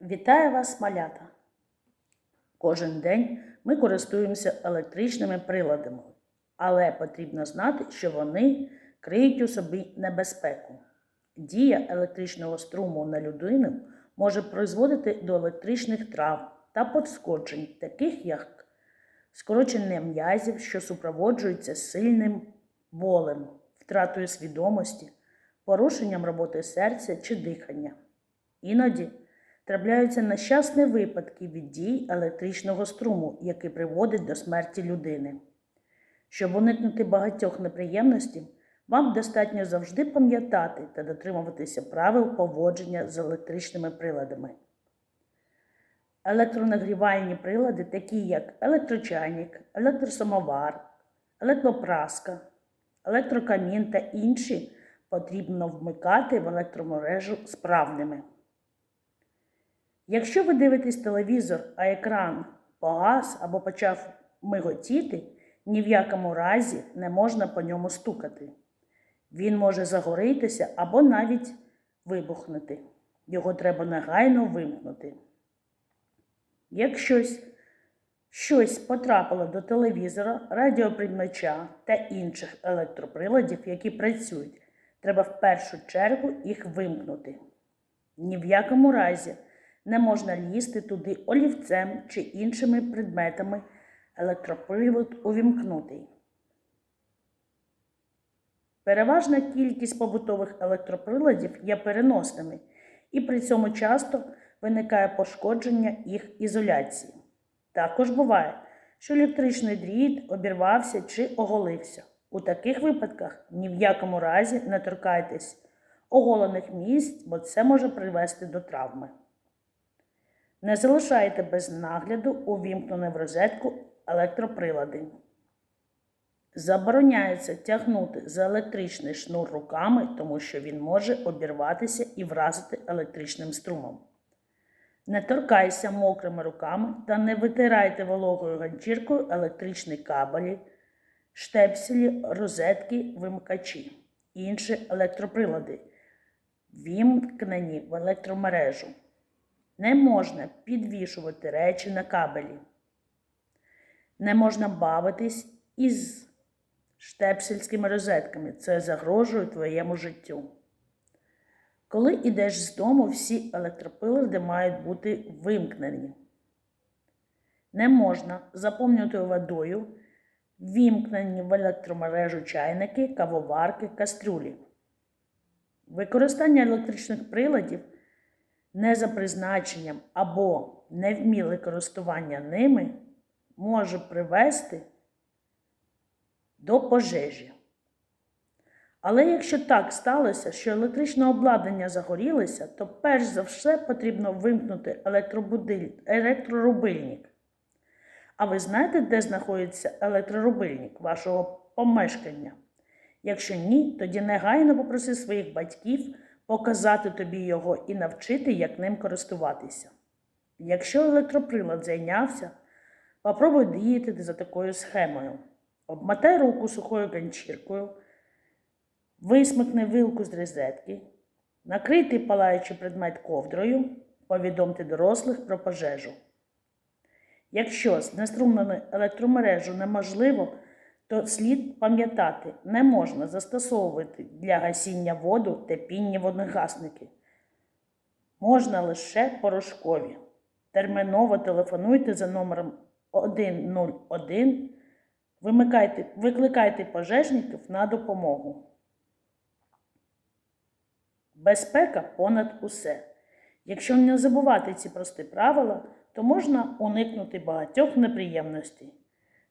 Вітаю вас, малята! Кожен день ми користуємося електричними приладами, але потрібно знати, що вони криють у собі небезпеку. Дія електричного струму на людину може призводити до електричних травм та подскочень, таких як скорочення м'язів, що супроводжуються сильним болем, втратою свідомості, порушенням роботи серця чи дихання. Іноді трапляються нещасні випадки від дій електричного струму, який приводить до смерті людини. Щоб уникнути багатьох неприємностей, вам достатньо завжди пам'ятати та дотримуватися правил поводження з електричними приладами. Електронагрівальні прилади, такі як електрочайник, електросамовар, електропраска, електрокамін та інші, потрібно вмикати в електромережу справними. Якщо ви дивитесь телевізор, а екран погас або почав миготіти, ні в якому разі не можна по ньому стукати. Він може загорітися або навіть вибухнути. Його треба негайно вимкнути. Якщо щось потрапило до телевізора, радіоприймача та інших електроприладів, які працюють, треба в першу чергу їх вимкнути. Ні в якому разі не можна лізти туди олівцем чи іншими предметами, електропривод увімкнутий. Переважна кількість побутових електроприладів є переносними, і при цьому часто виникає пошкодження їх ізоляції. Також буває, що електричний дріт обірвався чи оголився. У таких випадках ні в якому разі не торкайтесь оголених місць, бо це може привести до травми. Не залишайте без нагляду увімкнене в розетку електроприлади. Забороняється тягнути за електричний шнур руками, тому що він може обірватися і вразити електричним струмом. Не торкайся мокрими руками та не витирайте вологою ганчіркою електричні кабелі, штепселі, розетки, вимикачі, інші електроприлади, вімкнені в електромережу. Не можна підвішувати речі на кабелі. Не можна бавитись із штепсельськими розетками. Це загрожує твоєму життю. Коли йдеш з дому, всі електроприлади мають бути вимкнені. Не можна заповнювати водою вімкнені в електромережу чайники, кавоварки, кастрюлі. Використання електричних приладів не за призначенням або невміле користування ними може привести до пожежі. Але якщо так сталося, що електричне обладнання загорілося, то перш за все потрібно вимкнути електрорубильник. А ви знаєте, де знаходиться електрорубильник вашого помешкання? Якщо ні, тоді негайно попроси своїх батьків показати тобі його і навчити, як ним користуватися. Якщо електроприлад зайнявся, попробуй діяти за такою схемою. Обмотай руку сухою ганчіркою, висмикни вилку з розетки, накрийте палаючий предмет ковдрою, повідомте дорослих про пожежу. Якщо знеструмлену електромережу неможливо, то слід пам'ятати, не можна застосовувати для гасіння воду та пінні вогнегасники. Можна лише порошкові. Терміново телефонуйте за номером 101, вимикайте, викликайте пожежників на допомогу. Безпека понад усе. Якщо не забувати ці прості правила, то можна уникнути багатьох неприємностей.